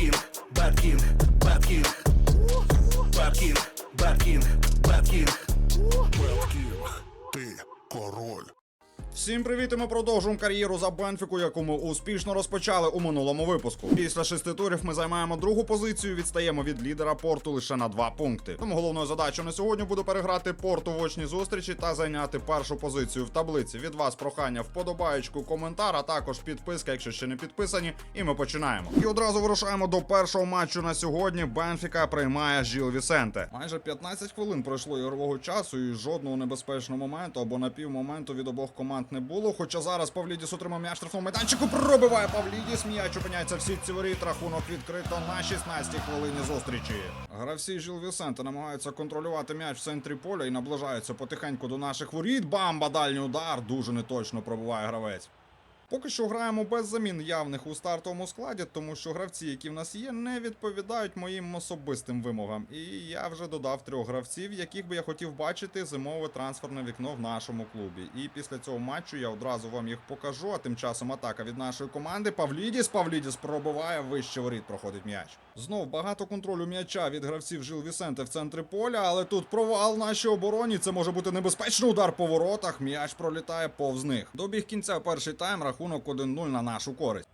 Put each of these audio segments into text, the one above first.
King, Bad King, Bad King, Bad King, Bad King, Bad King. Беткін, ти. Всім привіт! і Ми продовжуємо кар'єру за Бенфіку, яку ми успішно розпочали у минулому випуску. Після шести турів ми займаємо другу позицію, відстаємо від лідера порту лише на два пункти. Тому головною задачею на сьогодні буде переграти порту в очній зустрічі та зайняти першу позицію в таблиці. Від вас прохання вподобаєчку, коментар, а також підписка, якщо ще не підписані. І ми починаємо. І одразу вирушаємо до першого матчу на сьогодні. Бенфіка приймає Жіл Вісенте. Майже 15 хвилин пройшло ігрового часу, і жодного небезпечного моменту або напівмоменту від обох команд не було. Хоча зараз Павлідіс отримав м'яч штрафному майданчику. Пробиває Павлідіс. М'яч опиняється в сітці воріт. Рахунок відкрито на 16-й хвилині зустрічі. Гравці Жіл Вісенте намагаються контролювати м'яч в центрі поля і наближаються потихеньку до наших воріт. Бамба, дальній удар. Дуже неточно пробиває гравець. Поки що граємо без замін явних у стартовому складі, тому що гравці, які в нас є, не відповідають моїм особистим вимогам. І я вже додав трьох гравців, яких би я хотів бачити зимове трансферне вікно в нашому клубі. І після цього матчу я одразу вам їх покажу. А тим часом атака від нашої команди. Павлідіс. Павлідіс пробиває вище воріт, проходить м'яч. Знов багато контролю м'яча від гравців Жил Вісенте в центрі поля, але тут провал нашій обороні. Це може бути небезпечний удар по воротах. М'яч пролітає повз них. Добіг кінця перший тайм, рахунок 1-0 на нашу користь.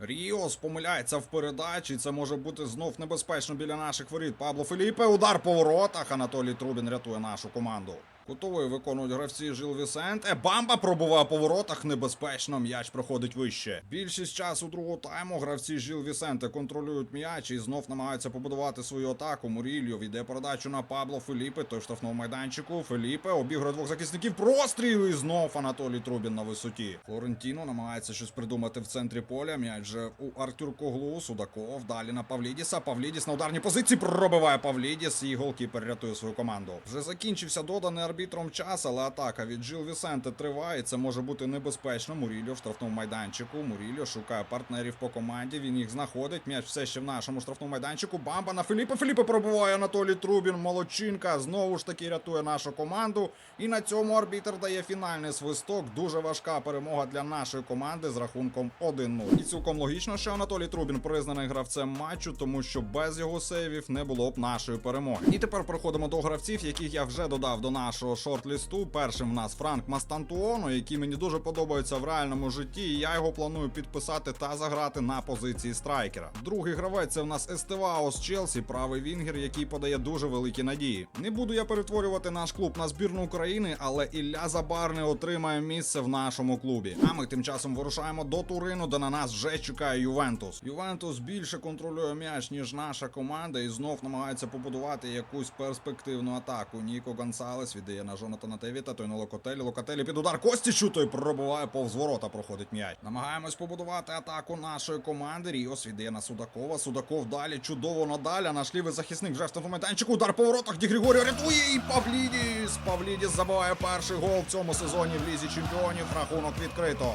Ріос помиляється в передачі. Це може бути знов небезпечно біля наших воріт. Пабло Філіпе. Удар по воротах. Анатолій Трубін рятує нашу команду. Кутовий виконують гравці Жил Вісенте. Бамба пробуває по воротах небезпечно. М'яч проходить вище. Більшість часу другого тайму гравці Жил Вісенте контролюють м'яч і знов намагаються побудувати свою атаку. Мурільо йде передачу на Пабло Філіпе. Той в штрафному майданчику. Філіпе обігрує двох захисників. Простріл і знов Анатолій Трубін на висоті. Флорентіно намагається щось придумати в центрі поля. М'яч же у Артюр Коглу. Судаков. Далі на Павлідіса. Павлідіс на ударній позиції пробиває Павлідіс. І голкіпер рятує свою команду. Вже закінчився доданий арбітром час, але атака від Джил Вісенте триває. Це може бути небезпечно. Мурільо в штрафному майданчику. Мурільо шукає партнерів по команді. Він їх знаходить. М'яч все ще в нашому штрафному майданчику. Бамба на Філіпе. Філіпе пробиває Анатолій Трубін. Молодчинка. Знову ж таки рятує нашу команду. І на цьому арбітр дає фінальний свисток. Дуже важка перемога для нашої команди з рахунком 1-0. І цілком логічно, що Анатолій Трубін признаний гравцем матчу, тому що без його сейвів не було б нашої перемоги. І тепер переходимо до гравців, яких я вже додав до нашого шорт-лісту. Першим в нас Франк Мастантуоно, який мені дуже подобається в реальному житті. І я його планую підписати та заграти на позиції страйкера. Другий гравець це в нас Естевао з Челсі, правий вінгер, який подає дуже великі надії. Не буду я перетворювати наш клуб на збірну України, але Ілля Забарний отримає місце в нашому клубі. А ми тим часом вирушаємо до Турину, де на нас вже чекає Ювентус. Ювентус більше контролює м'яч, ніж наша команда, і знов намагається побудувати якусь перспективну атаку. Ніко Гонсалес віддає на Жонатана Девіта. той на Локотелі. Локотелі під удар Костічу, той пробиває повз ворота, проходить м'яч. Намагаємось побудувати атаку нашої команди. Ріос віддає на Судакова. Судаков далі чудово надалі. Наш лівий захисник вже в штрафному майданчику. Удар по воротах. Ді Григоріо рятує і Павлідіс. Павлідіс забиває перший гол в цьому сезоні в лізі чемпіонів. Рахунок відкрито.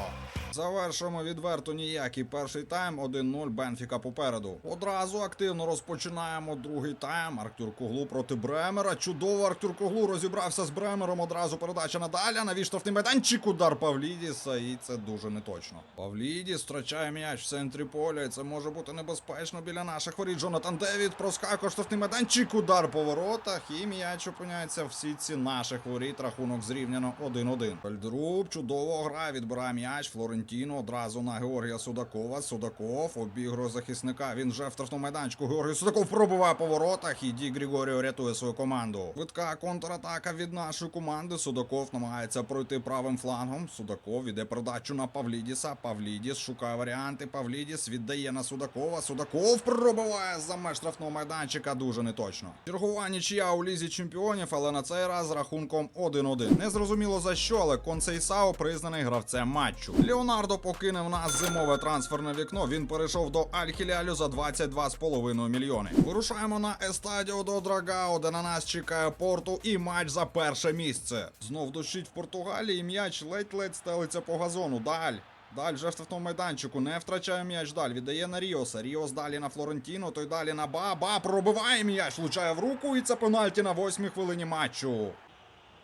Завершуємо відверто ніякий перший тайм. 1-0 Бенфіка попереду. Одразу активно розпочинаємо другий тайм. Артюр Коглу проти Бремера. Чудово Артюр Коглу розібрався з Бремером. Одразу передача надалі. Навіж штрафний майданчик. Удар Павлідіса. І це дуже неточно. Павлідіс втрачає м'яч в центрі поля. І це може бути небезпечно біля наших воріт. Джонатан Девід проскакує штрафний майданчик. Удар по воротах. І м'яч опиняється в сітці наших воріт. Рахунок зрівняно 1-1. Фельдруб чудово грає. Відбирає м'яч. Флорентіно одразу на Георгія Судакова. Судаков обігрує захисника. Він вже в штрафному майданчику. Георгій Судаков пробиває по воротах. І Ді Григоріо рятує свою команду. Швидка контратака від нашої команди. Судаков намагається пройти правим флангом. Судаков іде передачу на Павлідіса. Павлідіс шукає варіанти. Павлідіс віддає на Судакова. Судаков пробиває за меж штрафного майданчика. Дуже неточно. Чергова нічия у лізі чемпіонів, але на цей раз рахунком 1-1. Не зрозуміло за що, але Консейсао признаний гравцем матчу. Леонардо покинув нас зимове трансферне вікно. Він перейшов до Аль-Хілялю за 22,5 мільйони. Вирушаємо на Естадіо до Драгао, де на нас чекає порту і матч за перше місце. Знов дощить в Португалії. М'яч ледь-ледь стелиться по газону. Даль. Даль вже в штрафному майданчику, не втрачає м'яч даль, віддає на Ріоса. Ріос далі на Флорентіно, той далі на Ба. Ба пробиває м'яч, влучає в руку, і це пенальті на восьмій хвилині матчу.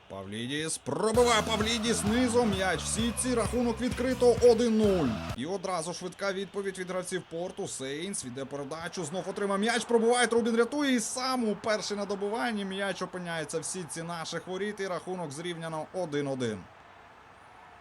Павлідіс пробиває Павлідіс низом м'яч. Всі ці рахунок відкрито 1-0. І одразу швидка відповідь від гравців порту. Сейнс віде передачу. Знов отримав м'яч. Пробиває Трубін рятує. І сам у перший на добиванні м'яч опиняється в сітці наших воріт. І рахунок зрівняно 1-1.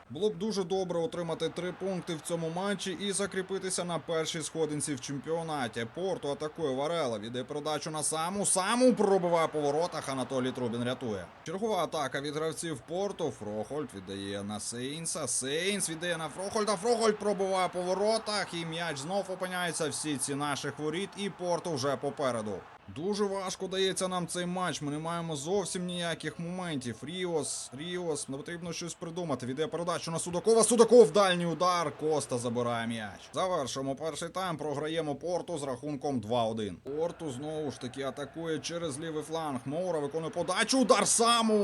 Було б дуже добре отримати три пункти в цьому матчі і закріпитися на першій сходинці в чемпіонаті. Порту атакує Варела, віде передачу на саму. Саму пробиває по воротах. Анатолій Трубін рятує. Чергова атака від гравців Порту. Фрохольд віддає на Сейнса. Сейнс віддає на Фрохольда. Фрохольд пробиває по воротах. І м'яч знов опиняється в сітці наших воріт. І Порту вже попереду. Дуже важко дається нам цей матч. Ми не маємо зовсім ніяких моментів. Ріос, Ріос, нам потрібно щось придумати. Віде передачу на Судакова. Судаков дальній удар. Коста забирає м'яч. Завершимо перший тайм. Програємо порту з рахунком 2-1. Порту знову ж таки атакує через лівий фланг. Моура виконує подачу. Удар саму.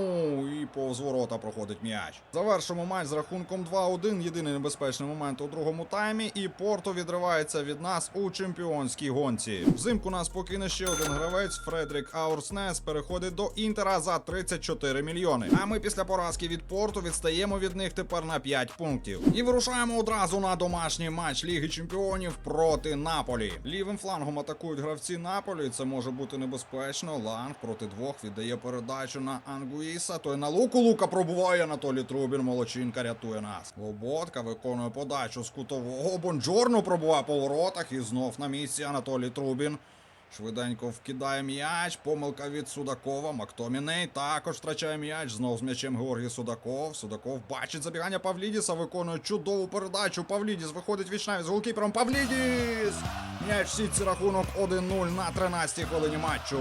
І повз ворота проходить м'яч. Завершимо матч з рахунком 2-1. Єдиний небезпечний момент у другому таймі. І Порту відривається від нас у чемпіонській гонці. Взимку нас покине ще один гравець Фредрік Аурснес переходить до Інтера за 34 мільйони. А ми після поразки від порту відстаємо від них тепер на 5 пунктів. І вирушаємо одразу на домашній матч Ліги Чемпіонів проти Наполі. Лівим флангом атакують гравці Наполі. Це може бути небезпечно. Ланг проти двох віддає передачу на Ангуїса. Той на луку лука пробуває Анатолій Трубін. Молодчинка рятує нас. Лоботка виконує подачу з кутового. Бонджорно пробуває по воротах. І знов на місці Анатолій Трубін. Швиденько вкидає м'яч. Помилка від Судакова. Мактоміней також втрачає м'яч. Знов з м'ячем Георгій Судаков. Судаков бачить забігання Павлідіса. Виконує чудову передачу. Павлідіс виходить вічнавість з голкіпером. Павлідіс! М'яч в сітці рахунок 1-0 на 13-й хвилині матчу.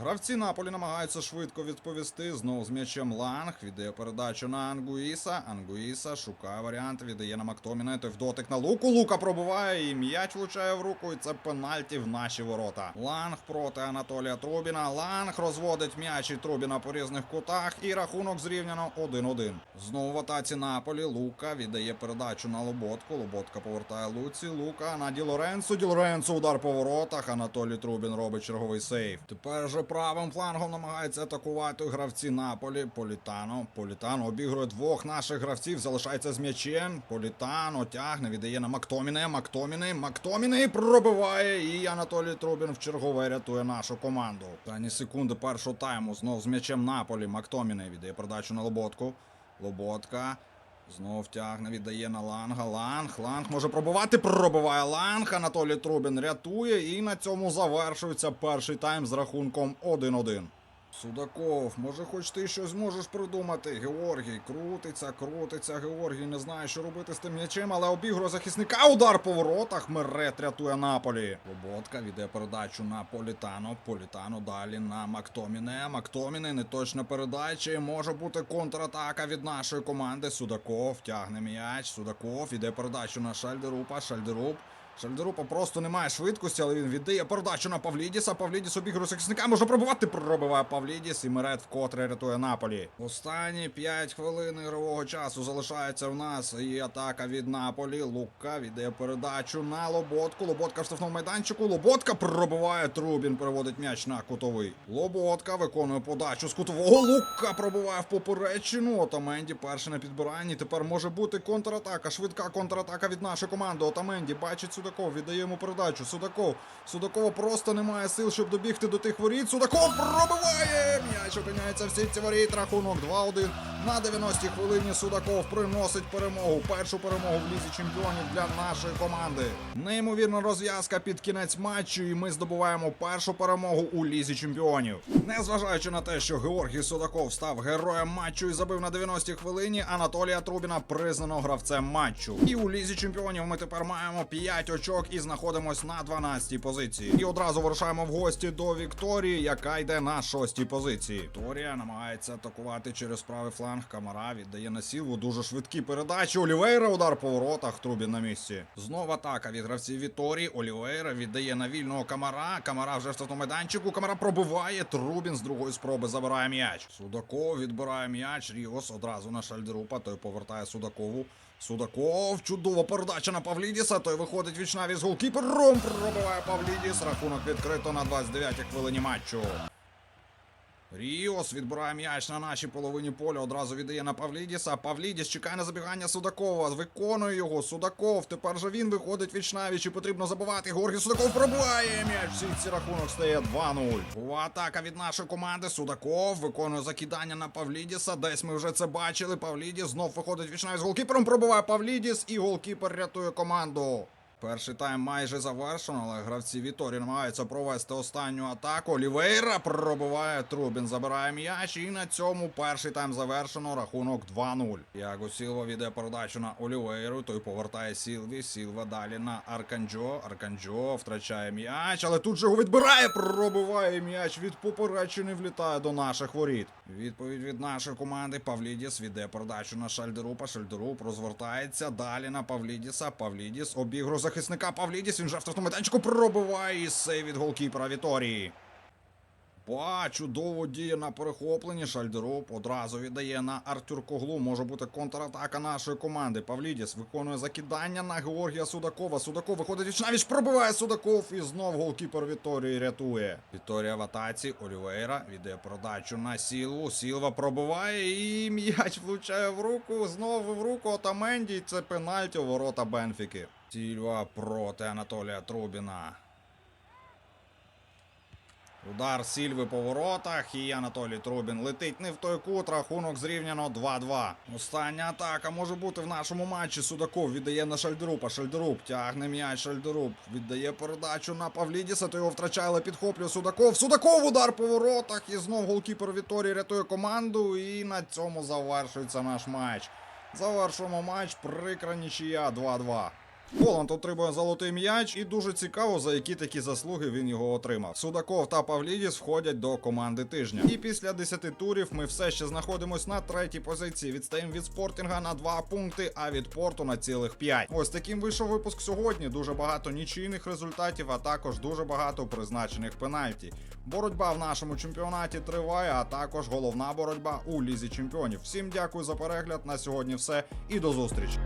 Гравці Наполі намагаються швидко відповісти. Знов з м'ячем Ланг. Віддає передачу на Ангуїса. Ангуїса шукає варіант. Віддає на Мактоміна. Той в дотик на луку. Лука пробиває і м'яч влучає в руку. І це пенальті в наші ворота. Ланг проти Анатолія Трубіна. Ланг розводить м'яч і Трубіна по різних кутах. І рахунок зрівняно 1-1. Знову в атаці Наполі. Лука віддає передачу на Лоботку. Лоботка повертає Луці. Лука на Ді Лоренцо. Ді Лоренцо удар по воротах. Анатолій Трубін робить черговий сейв. Тепер же правим флангом намагається атакувати гравці Наполі. Політано. Політано обігрує двох наших гравців. Залишається з м'ячем. Політано тягне, віддає на Мактоміне. Мактоміне. Мактоміне пробиває. І Анатолій Трубін в чергове рятує нашу команду. Тані секунди першого тайму. Знов з м'ячем Наполі. Мактоміне віддає передачу на Лоботку. Лоботка. Знов тягне, віддає на Ланга. Ланг, Ланг може пробувати. Пробиває Ланг. Анатолій Трубін рятує. І на цьому завершується перший тайм з рахунком 1-1. Судаков, може, хоч ти щось зможеш придумати. Георгій крутиться, крутиться. Георгій не знає, що робити з тим м'ячем, але обігрує захисника. Удар по воротах. Мерет рятує Наполі. Лоботка віде передачу на Політано. Політано далі на Мактоміне. Мактоміне неточна передача. І може бути контратака від нашої команди. Судаков тягне м'яч. Судаков іде передачу на Шальдерупа. Шальдеруп. Шальдерупа просто немає швидкості, але він віддає передачу на Павлідіса. Павлідіс обігрує захисника, може пробивати. Пробиває Павлідіс і Мерет вкотре рятує Наполі. Останні 5 хвилин ігрового часу залишається в нас і атака від Наполі. Лука віддає передачу на Лоботку. Лоботка в штрафному майданчику. Лоботка пробиває Трубін, переводить м'яч на кутовий. Лоботка виконує подачу з кутового. Лука пробиває в поперечину. Отаменді перший на підбиранні. Тепер може бути контратака. Швидка контратака від нашої команди. Отаменді бачить Судаков, віддає йому передачу. Судаков. Судакова просто немає сил, щоб добігти до тих воріт. Судаков пробиває! М'яч опиняється в сітці воріт. Рахунок 2-1. На 90-й хвилині Судаков приносить перемогу. Першу перемогу в лізі чемпіонів для нашої команди. Неймовірна розв'язка під кінець матчу, і ми здобуваємо першу перемогу у лізі чемпіонів. Незважаючи на те, що Георгій Судаков став героєм матчу і забив на 90-й хвилині, Анатолія Трубіна признано гравцем матчу. І у лізі чемпіонів ми тепер маємо 5 очок і знаходимось на 12-й позиції. І одразу вирушаємо в гості до Вікторії, яка йде на 6-й позиції. Вікторія намагається атакувати через правий фланг. Камара віддає на сілву дуже швидкі передачі. Олівейра удар по воротах. Трубін на місці. Знову атака від гравців Віторії. Олівейра віддає на вільного Камара. Камара вже в штрафному майданчику. Камара пробиває. Трубін з другої спроби забирає м'яч. Судаков відбирає м'яч. Ріос одразу на шальдерупа. Той повертає Судакову. Судаков, чудова передача на Павлідіса. Той виходить вічнаві з голкіпером. Пробиває Павлідіс. Рахунок відкрито на 29-й хвилині матчу. Ріос відбирає м'яч на нашій половині поля. Одразу віддає на Павлідіса. Павлідіс чекає на забігання Судакова. Виконує його. Судаков. Тепер же він виходить віч навіч і потрібно забивати. Георгій Судаков пробиває м'яч. Всі рахунок стає 2-0. Була атака від нашої команди. Судаков виконує закидання на Павлідіса. Десь ми вже це бачили. Павлідіс знов виходить віч навіч з голкіпером. Пробиває Павлідіс і голкіпер рятує команду. Перший тайм майже завершено, але гравці Віторі намагаються провести останню атаку. Олівейра пробиває Трубін, забирає м'яч, і на цьому перший тайм завершено. Рахунок 2-0. Яго Сілва віде передачу на Олівейру. Той повертає Сілві. Сілва далі на Арканджо. Арканджо втрачає м'яч, але тут же його відбирає. Пробиває м'яч від поперечини влітає до наших воріт. Відповідь від нашої команди Павлідіс віде передачу на Шальдерупа. Шальдеруп розвертається далі на Павлідіса. Павлідіс обігру захисника Павлідіс. Він же в штрафному майданчику пробиває і сей від голкіпера Віторії. Ба, чудово діє на перехопленні. Шальдеруп одразу віддає на Артюр Коглу. Може бути контратака нашої команди. Павлідіс виконує закидання на Георгія Судакова. Судаков виходить вічнавіч, пробиває Судаков і знов голкіпер Віторії рятує. Віторія в атаці. Олівейра віддає передачу на Сілву. Сілва пробиває і м'яч влучає в руку. Знову в руку Отаменді. Це пенальті у ворота Бенфіки. Сільва проти Анатолія Трубіна. Удар Сільви по воротах і Анатолій Трубін летить не в той кут, рахунок зрівняно 2-2. Остання атака може бути в нашому матчі. Судаков віддає на Шальдерупа. Шальдеруп тягне м'яч. Шальдеруп віддає передачу на Павлідіса, то його втрачає, але підхоплює Судаков. Судаков удар по воротах. І знов голкіпер Віторії рятує команду. І на цьому завершується наш матч. Завершуємо матч. Прикра нічия 2-2. Воланд отримує золотий м'яч, і дуже цікаво, за які такі заслуги він його отримав. Судаков та Павлідіс входять до команди тижня. І після 10 турів ми все ще знаходимось на третій позиції. Відстаємо від спортінга на 2 пункти, а від порту на цілих 5. Ось таким вийшов випуск сьогодні. Дуже багато нічийних результатів, а також дуже багато призначених пенальті. Боротьба в нашому чемпіонаті триває, а також головна боротьба у лізі чемпіонів. Всім дякую за перегляд. На сьогодні все і до зустрічі.